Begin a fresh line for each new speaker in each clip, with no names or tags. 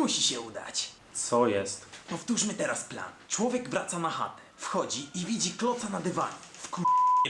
Musi się udać.
Co jest?
Powtórzmy teraz plan. Człowiek wraca na chatę, wchodzi i widzi kloca na dywanie. W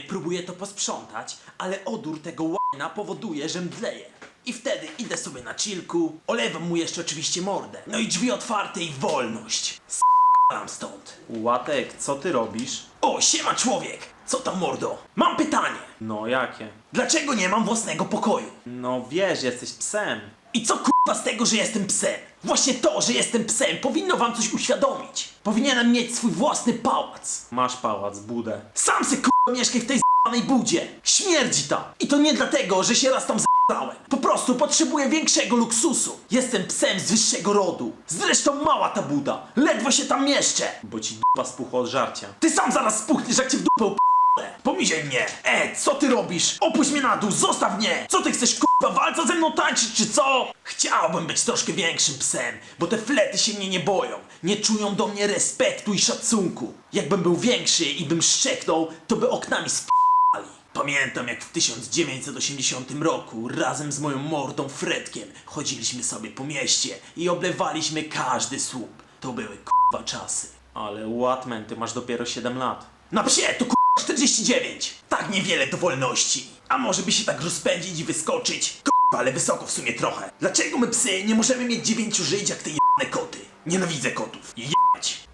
próbuje to posprzątać, ale odór tego łajna powoduje, że mdleje. I wtedy idę sobie na chillku, olewam mu jeszcze oczywiście mordę. No i drzwi otwarte i wolność. S***am stąd.
Łatek, co ty robisz?
O, siema człowiek! Co tam mordo? Mam pytanie.
No jakie?
Dlaczego nie mam własnego pokoju?
No wiesz, jesteś psem.
I co kurwa z tego, że jestem psem? Właśnie to, że jestem psem powinno wam coś uświadomić. Powinienem mieć swój własny pałac.
Masz pałac, budę.
Sam se kurwa mieszkaj w tej z***anej budzie. Śmierdzi tam. I to nie dlatego, że się raz tam z***ałem. Po prostu potrzebuję większego luksusu. Jestem psem z wyższego rodu. Zresztą mała ta buda. Ledwo się tam mieszczę.
Bo ci dupa spuchła od żarcia.
Ty sam zaraz spuchniesz, jak cię w dupę up***ę. Pomiziaj mnie. E, co ty robisz? Opuść mnie na dół, zostaw mnie. Co ty chcesz kurwa, walca ze mną tańczyć, czy co? Chciałbym być troszkę większym psem, bo te flety się mnie nie boją. Nie czują do mnie respektu i szacunku. Jakbym był większy i bym szczeknął, to by oknami sp***ali. Pamiętam jak w 1980 roku razem z moją mordą Fredkiem chodziliśmy sobie po mieście i oblewaliśmy każdy słup. To były kurwa czasy.
Ale Łatman, ty masz dopiero 7 lat.
Na psie to k***a 49. Tak niewiele do wolności. A może by się tak rozpędzić i wyskoczyć? K***a, ale wysoko w sumie trochę. Dlaczego my psy nie możemy mieć dziewięciu żyć jak te jebane koty? Nienawidzę kotów. Jebać.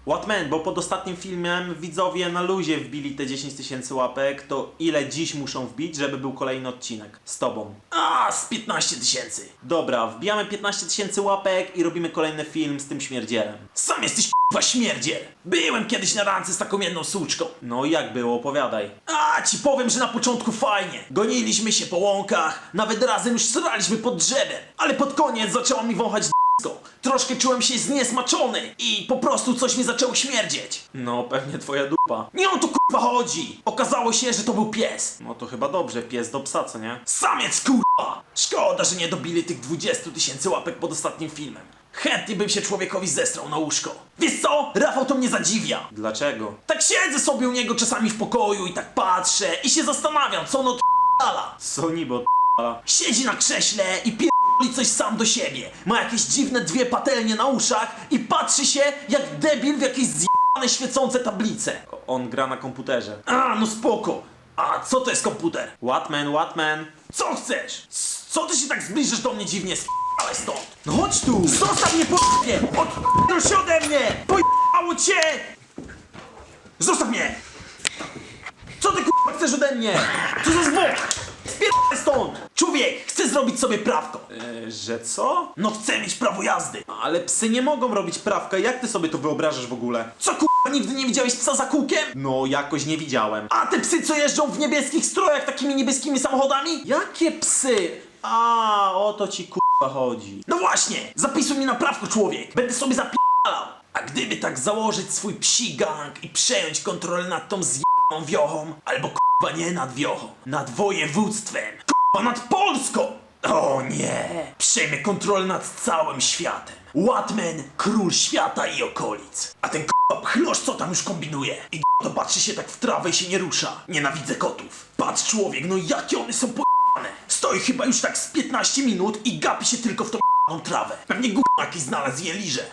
Łatman, bo pod ostatnim filmem widzowie na luzie wbili te 10 tysięcy łapek, to ile dziś muszą wbić, żeby był kolejny odcinek? Z tobą.
A, z 15 tysięcy.
Dobra, wbijamy 15 tysięcy łapek i robimy kolejny film z tym śmierdzielem.
Sam jesteś k***a śmierdziel. Byłem kiedyś na randce z taką jedną suczką.
No i jak było, opowiadaj.
A, ci powiem, że na początku fajnie. Goniliśmy się po łąkach, nawet razem już sraliśmy pod drzewem. Ale pod koniec zaczęła mi wąchać d***ko. Troszkę czułem się zniesmaczony i po prostu coś mi zaczęło śmierdzieć.
No, pewnie twoja dupa.
Nie o to kurwa chodzi! Okazało się, że to był pies.
No to chyba dobrze, pies do psa, co nie?
Samiec kurwa! Szkoda, że nie dobili tych 20 tysięcy łapek pod ostatnim filmem. Chętnie bym się człowiekowi zestrał na łóżko. Wiesz co? Rafał to mnie zadziwia.
Dlaczego?
Tak siedzę sobie u niego czasami w pokoju i tak patrzę i się zastanawiam, co ono t***ala.
Co niby od
Siedzi na krześle i pierdoli coś sam do siebie. Ma jakieś dziwne dwie patelnie na uszach i patrzy się jak debil w jakieś zjebane świecące tablice.
On gra na komputerze.
A, no spoko. A co to jest komputer?
Łatman, Łatman.
Co chcesz? S- Co ty się tak zbliżysz do mnie dziwnie? Ale stąd! No chodź tu! Zostaw mnie po Odpierdol się ode mnie! Pojebało cię! Zostaw mnie! Co ty k***a chcesz ode mnie? Co za zwok? Spierdolę stąd! Człowiek, chcę zrobić sobie prawko.
E, że co?
No chcę mieć prawo jazdy.
Ale psy nie mogą robić prawka, jak ty sobie to wyobrażasz w ogóle?
Co k***a, nigdy nie widziałeś psa za kółkiem?
No, jakoś nie widziałem.
A te psy, co jeżdżą w niebieskich strojach takimi niebieskimi samochodami?
Jakie psy? A, o to ci kurwa chodzi.
No właśnie, zapisuj mnie na prawko, człowiek. Będę sobie zapi***alał. A gdyby tak założyć swój psi gang i przejąć kontrolę nad tą zjebaną wiochą, albo k***a nie nad wiochą, nad województwem, k***a nad Polską. O nie, przejmę kontrolę nad całym światem. Łatmen, król świata i okolic. A ten k***a pchlosz co tam już kombinuje? I to patrzy się tak w trawę i się nie rusza. Nienawidzę kotów. Patrz człowiek, no jakie one są po... Stoi chyba już tak z 15 minut i gapi się tylko w tą ***ą trawę. Pewnie gówno jakiś znalazł je liże.